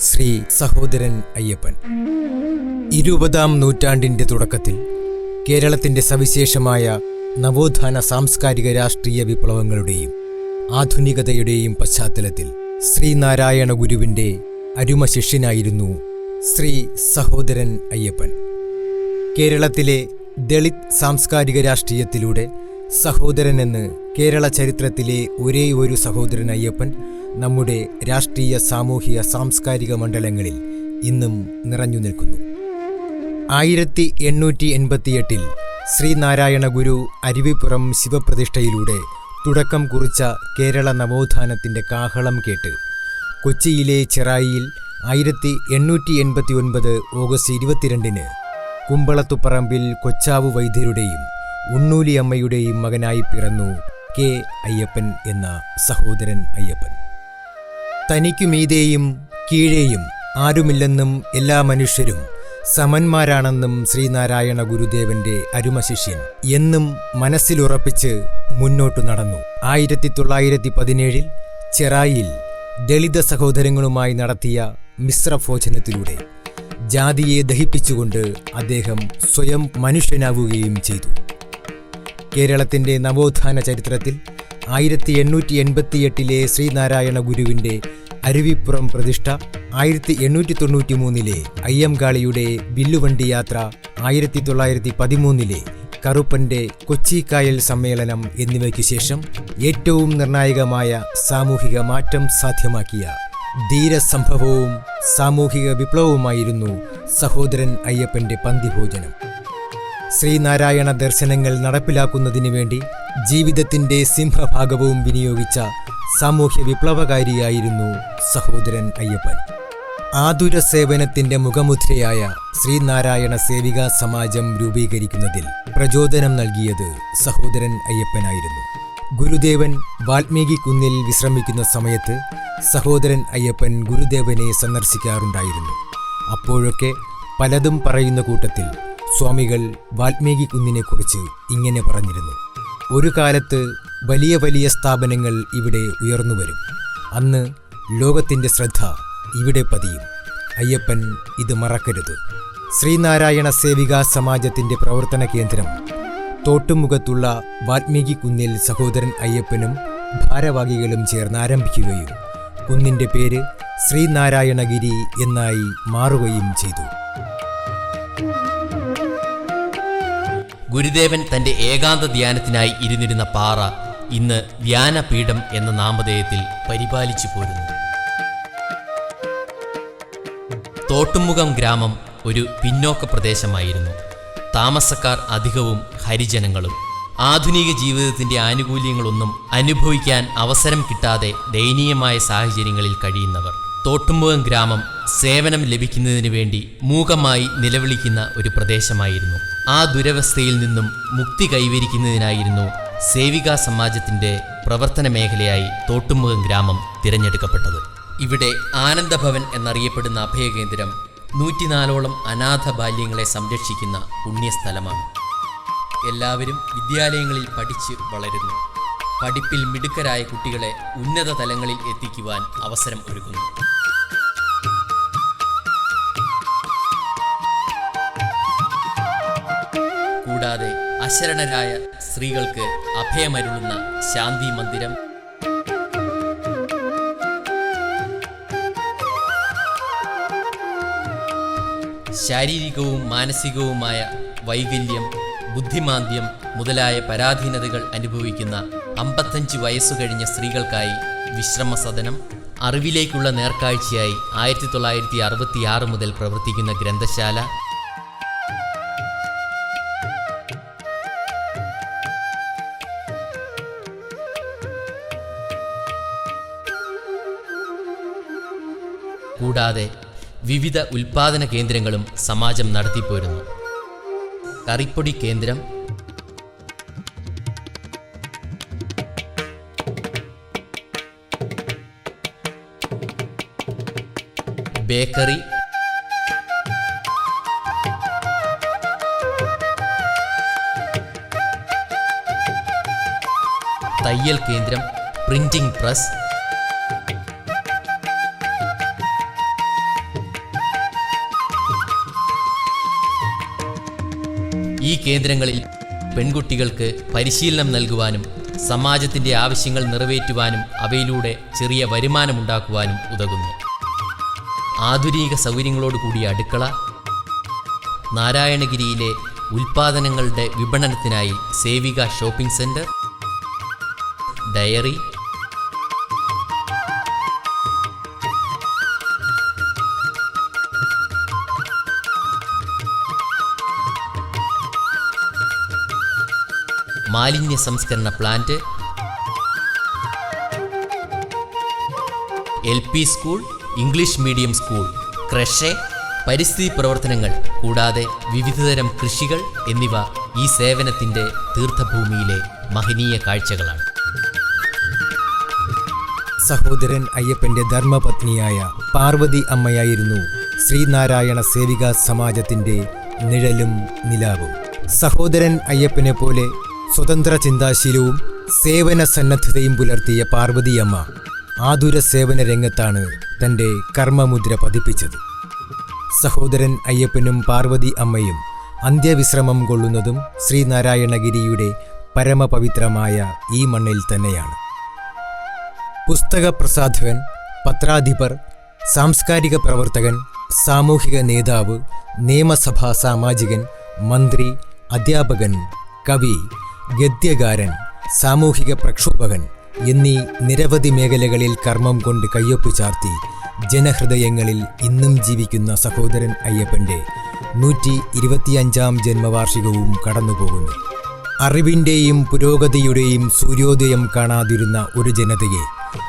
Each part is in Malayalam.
ശ്രീ സഹോദരൻ അയ്യപ്പൻ. ഇരുപതാം നൂറ്റാണ്ടിന്റെ തുടക്കത്തിൽ കേരളത്തിന്റെ സവിശേഷമായ നവോത്ഥാന സാംസ്കാരിക രാഷ്ട്രീയ വിപ്ലവങ്ങളുടെയും ആധുനികതയുടെയും പശ്ചാത്തലത്തിൽ ശ്രീനാരായണ ഗുരുവിന്റെ അരുമ ശിഷ്യനായിരുന്നു ശ്രീ സഹോദരൻ അയ്യപ്പൻ. കേരളത്തിലെ ദളിത് സാംസ്കാരിക രാഷ്ട്രീയത്തിലൂടെ സഹോദരൻ എന്ന് കേരള ചരിത്രത്തിലെ ഒരേ ഒരു സഹോദരൻ അയ്യപ്പൻ നമ്മുടെ രാഷ്ട്രീയ സാമൂഹിക സാംസ്കാരിക മണ്ഡലങ്ങളിൽ ഇന്നും നിറഞ്ഞു നിൽക്കുന്നു. ആയിരത്തി എണ്ണൂറ്റി എൺപത്തിയെട്ടിൽ ശ്രീനാരായണ ഗുരു അരുവിപ്പുറം ശിവപ്രതിഷ്ഠയിലൂടെ തുടക്കം കുറിച്ച കേരള നവോത്ഥാനത്തിന്റെ കാഹളം കേട്ട് കൊച്ചിയിലെ ചെറായിയിൽ ആയിരത്തി എണ്ണൂറ്റി എൺപത്തി ഒൻപത് ഓഗസ്റ്റ് ഇരുപത്തിരണ്ടിന് കുമ്പളത്തുപ്പറമ്പിൽ കൊച്ചാവു വൈദ്യരുടെയും ഉണ്ണൂലി അമ്മയുടെയും മകനായി പിറന്നു കെ അയ്യപ്പൻ എന്ന സഹോദരൻ അയ്യപ്പൻ. തനിക്കുമീതെയും കീഴേയും ആരുമില്ലെന്നും എല്ലാ മനുഷ്യരും സമന്മാരാണെന്നും ശ്രീനാരായണ ഗുരുദേവന്റെ അരുമശിഷ്യൻ എന്നും മനസ്സിലുറപ്പിച്ച് മുന്നോട്ടു നടന്നു. ആയിരത്തി തൊള്ളായിരത്തി പതിനേഴിൽ ചെറായിൽ ദളിത സഹോദരങ്ങളുമായി നടത്തിയ മിശ്രഭോജനത്തിലൂടെ ജാതിയെ ദഹിപ്പിച്ചുകൊണ്ട് അദ്ദേഹം സ്വയം മനുഷ്യനാവുകയും ചെയ്തു. കേരളത്തിന്റെ നവോത്ഥാന ചരിത്രത്തിൽ ആയിരത്തി എണ്ണൂറ്റി എൺപത്തിയെട്ടിലെ ശ്രീനാരായണ ഗുരുവിന്റെ അരുവിപ്പുറം പ്രതിഷ്ഠ ആയിരത്തി എണ്ണൂറ്റി തൊണ്ണൂറ്റി മൂന്നിലെ അയ്യംകാളിയുടെ ബില്ലുവണ്ടി യാത്ര ആയിരത്തി തൊള്ളായിരത്തി പതിമൂന്നിലെ കറുപ്പന്റെ കൊച്ചിക്കായൽ സമ്മേളനം എന്നിവയ്ക്ക് ശേഷം ഏറ്റവും നിർണായകമായ സാമൂഹിക മാറ്റം സാധ്യമാക്കിയ ധീരസംഭവവും സാമൂഹിക വിപ്ലവവുമായിരുന്നു സഹോദരൻ അയ്യപ്പന്റെ പന്തിഭോജനം. ശ്രീനാരായണ ദർശനങ്ങൾ നടപ്പിലാക്കുന്നതിനു വേണ്ടി ജീവിതത്തിന്റെ സിംഹഭാഗവും വിനിയോഗിച്ച സാമൂഹ്യ വിപ്ലവകാരിയായിരുന്നു സഹോദരൻ അയ്യപ്പൻ. ആതുര സേവനത്തിന്റെ മുഖമുദ്രയായ ശ്രീനാരായണ സേവികാ സമാജം രൂപീകരിക്കുന്നതിൽ പ്രചോദനം നൽകിയത് സഹോദരൻ അയ്യപ്പനായിരുന്നു. ഗുരുദേവൻ വാൽമീകി കുന്നിൽ വിശ്രമിക്കുന്ന സമയത്ത് സഹോദരൻ അയ്യപ്പൻ ഗുരുദേവനെ സന്ദർശിക്കാറുണ്ടായിരുന്നു. അപ്പോഴൊക്കെ പലതും പറയുന്ന കൂട്ടത്തിൽ സ്വാമികൾ വാൽമീകി കുന്നിനെക്കുറിച്ച് ഇങ്ങനെ പറഞ്ഞിരുന്നു. ഒരു കാലത്ത് വലിയ വലിയ സ്ഥാപനങ്ങൾ ഇവിടെ ഉയർന്നു വരും. അന്ന് ലോകത്തിന്റെ ശ്രദ്ധ ഇവിടെ പതിയും. അയ്യപ്പൻ ഇത് മറക്കരുത്. ശ്രീനാരായണ സേവികാ സമാജത്തിന്റെ പ്രവർത്തന കേന്ദ്രം. തോട്ടുമുഖത്തുള്ള വാൽമീകി കുന്നിൽ സഹോദരൻ അയ്യപ്പനും ഭാരവാഹികളും ചേർന്ന് ആരംഭിക്കുകയും കുന്നിന്റെ പേര് ശ്രീനാരായണഗിരി എന്നായി മാറുകയും ചെയ്തു. ഗുരുദേവൻ തന്റെ ഏകാന്ത ധ്യാനത്തിനായി ഇരുന്നിരുന്ന പാറ ഇന്ന് ധ്യാനപീഠം എന്ന നാമധേയത്തിൽ പരിപാലിച്ചു പോരുന്നു. തോട്ടുമുഖം ഗ്രാമം ഒരു പിന്നോക്ക പ്രദേശമായിരുന്നു. താമസക്കാർ അധികവും ഹരിജനങ്ങളും. ആധുനിക ജീവിതത്തിന്റെ ആനുകൂല്യങ്ങളൊന്നും അനുഭവിക്കാൻ അവസരം കിട്ടാതെ ദയനീയമായ സാഹചര്യങ്ങളിൽ കഴിയുന്നവർ. തോട്ടുമുഖം ഗ്രാമം സേവനം ലഭിക്കുന്നതിന് വേണ്ടി മൂകമായി നിലവിളിക്കുന്ന ഒരു പ്രദേശമായിരുന്നു. ആ ദുരവസ്ഥയിൽ നിന്നും മുക്തി കൈവരിക്കുന്നതിനായിരുന്നു സേവികാ സമാജത്തിന്റെ പ്രവർത്തന മേഖലയായി തോട്ടുമുഖം ഗ്രാമം തിരഞ്ഞെടുക്കപ്പെട്ടത്. ഇവിടെ ആനന്ദഭവൻ എന്നറിയപ്പെടുന്ന അഭയകേന്ദ്രം നൂറ്റിനാലോളം അനാഥ ബാല്യങ്ങളെ സംരക്ഷിക്കുന്ന പുണ്യസ്ഥലമാണ്. എല്ലാവരും വിദ്യാലയങ്ങളിൽ പഠിച്ച് വളരുന്നു. പഠിപ്പിൽ മിടുക്കരായ കുട്ടികളെ ഉന്നത തലങ്ങളിൽ എത്തിക്കുവാൻ അവസരം ഒരുക്കുന്നു. കൂടാതെ അശരണരായ സ്ത്രീകൾക്ക് അഭയമരുളുന്ന ശാന്തി മന്ദിരം. ശാരീരികവും മാനസികവുമായ വൈകല്യം ബുദ്ധിമാന്ദ്യം മുതലായ പരാധീനതകൾ അനുഭവിക്കുന്ന അമ്പത്തഞ്ച് വയസ്സു കഴിഞ്ഞ സ്ത്രീകൾക്കായി വിശ്രമ സദനം അറിവിലേക്കുള്ള നേർക്കാഴ്ചയായി ആയിരത്തി തൊള്ളായിരത്തി അറുപത്തി ആറ് മുതൽ പ്രവർത്തിക്കുന്ന ഗ്രന്ഥശാല കൂടാതെ വിവിധ ഉൽപാദന കേന്ദ്രങ്ങളും സമാജം നടത്തിപ്പോരുന്നു. കറിപ്പൊടി കേന്ദ്രം ബേക്കറി തയ്യൽ കേന്ദ്രം പ്രിന്റിംഗ് പ്രസ് കേന്ദ്രങ്ങളിൽ പെൺകുട്ടികൾക്ക് പരിശീലനം നൽകുവാനും സമാജത്തിന്റെ ആവശ്യങ്ങൾ നിറവേറ്റുവാനും അവയിലൂടെ ചെറിയ വരുമാനമുണ്ടാക്കുവാനും ഉതകുന്നു. ആധുനിക സൗകര്യങ്ങളോടുകൂടിയ അടുക്കള നാരായണഗിരിയിലെ ഉൽപാദനങ്ങളുടെ വിപണനത്തിനായി സേവിക ഷോപ്പിംഗ് സെന്റർ ഡയറി മാലിന്യ സംസ്കരണ plant. L P school English medium school creche പരിസ്ഥിതി പ്രവർത്തനങ്ങൾ കൂടാതെ വിവിധതരം കൃഷികൾ എന്നിവ ഈ സേവനത്തിന്റെ തീർത്ഥഭൂമിയിലെ മഹനീയ കാഴ്ചകളാണ്. സഹോദരൻ അയ്യപ്പന്റെ ധർമ്മപത്നിയായ പാർവതി അമ്മയായിരുന്നു ശ്രീനാരായണ സേവിക സമാജത്തിന്റെ നിഴലും നിലാവും. സഹോദരൻ അയ്യപ്പനെ പോലെ സ്വതന്ത്ര ചിന്താശീലവും സേവന സന്നദ്ധതയും പുലർത്തിയ പാർവതിയമ്മ ആതുര സേവന രംഗത്താണ് തന്റെ കർമ്മമുദ്ര പതിപ്പിച്ചത്. സഹോദരൻ അയ്യപ്പനും പാർവതി അമ്മയും അന്ത്യവിശ്രമം കൊള്ളുന്നതും ശ്രീനാരായണഗിരിയുടെ പരമപവിത്രമായ ഈ മണ്ണിൽ തന്നെയാണ്. പുസ്തക പ്രസാധകൻ പത്രാധിപർ സാംസ്കാരിക പ്രവർത്തകൻ സാമൂഹിക നേതാവ് നിയമസഭാ സാമാജികൻ മന്ത്രി അധ്യാപകൻ കവി ഗദ്യകാരൻ സാമൂഹിക പ്രക്ഷോഭകൻ എന്നീ നിരവധി മേഖലകളിൽ കർമ്മം കൊണ്ട് കയ്യൊപ്പ് ചാർത്തി ജനഹൃദയങ്ങളിൽ ഇന്നും ജീവിക്കുന്ന സഹോദരൻ അയ്യപ്പന്റെ നൂറ്റി ഇരുപത്തിയഞ്ചാം ജന്മവാർഷികവും കടന്നുപോകുന്നു. അറിവിന്റെയും പുരോഗതിയുടെയും സൂര്യോദയം കാണാതിരുന്ന ഒരു ജനതയെ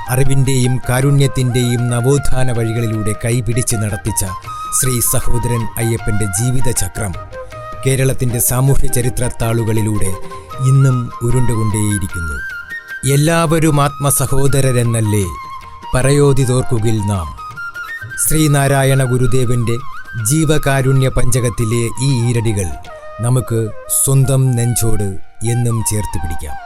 അറിവിന്റെയും കാരുണ്യത്തിന്റെയും നവോത്ഥാന വഴികളിലൂടെ കൈപിടിച്ച് നടത്തിച്ച ശ്രീ സഹോദരൻ അയ്യപ്പന്റെ ജീവിതചക്രം കേരളത്തിന്റെ സാമൂഹ്യ ചരിത്രത്താളുകളിലൂടെ ഇന്നും ഉരുണ്ടുകൊണ്ടേയിരിക്കുന്നു. എല്ലാവരും ആത്മസഹോദരരെന്നല്ലേ പറയോതി തോർക്കുകിൽ നാം. ശ്രീനാരായണ ഗുരുദേവന്റെ ജീവകാരുണ്യ പഞ്ചകത്തിലെ ഈ ഈരടികൾ നമുക്ക് സ്വന്തം നെഞ്ചോട് എന്നും ചേർത്ത് പിടിക്കാം.